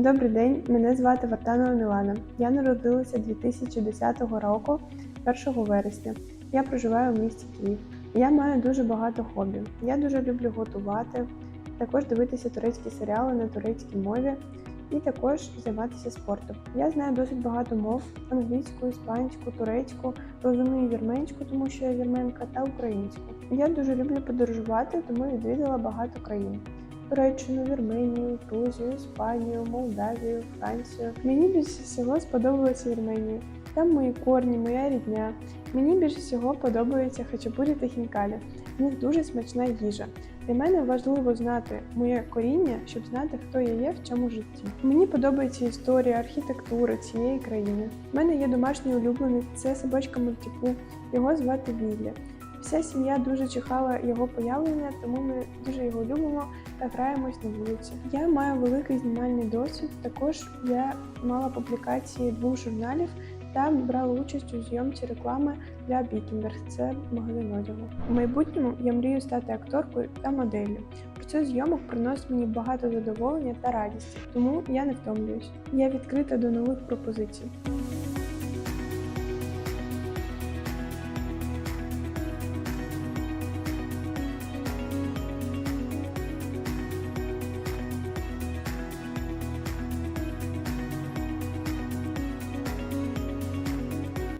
Добрий день, мене звати Вартанова Мілана. Я народилася 2010 року, 1 вересня. Я проживаю в місті Київ. Я маю дуже багато хобі. Я дуже люблю готувати, також дивитися турецькі серіали на турецькій мові і також займатися спортом. Я знаю досить багато мов: англійську, іспанську, турецьку, розумію вірменську, тому що я вірменка, та українську. Я дуже люблю подорожувати, тому відвідала багато країн. Туреччину, Вірменію, Грузію, Іспанію, Молдавію, Францію. Мені більше всього сподобалося Вірменія. Там мої корні, моя рідня. Мені більше всього подобаються хачапурі та хінкалі. В них дуже смачна їжа. Для мене важливо знати моє коріння, щоб знати, хто я є в цьому житті. Мені подобається історія, архітектура цієї країни. У мене є домашній улюбленець, це собачка Мультипу. Його звати Віллі. Вся сім'я дуже чекала його появлення, тому ми дуже його любимо та граємось на вулиці. Я маю великий знімальний досвід. Також я мала публікації двох журналів та брала участь у зйомці реклами для Бікінберг. Це магазин одягу. У майбутньому я мрію стати акторкою та моделлю. Процес зйомок приносить мені багато задоволення та радісті, тому я не втомлююсь. Я відкрита до нових пропозицій.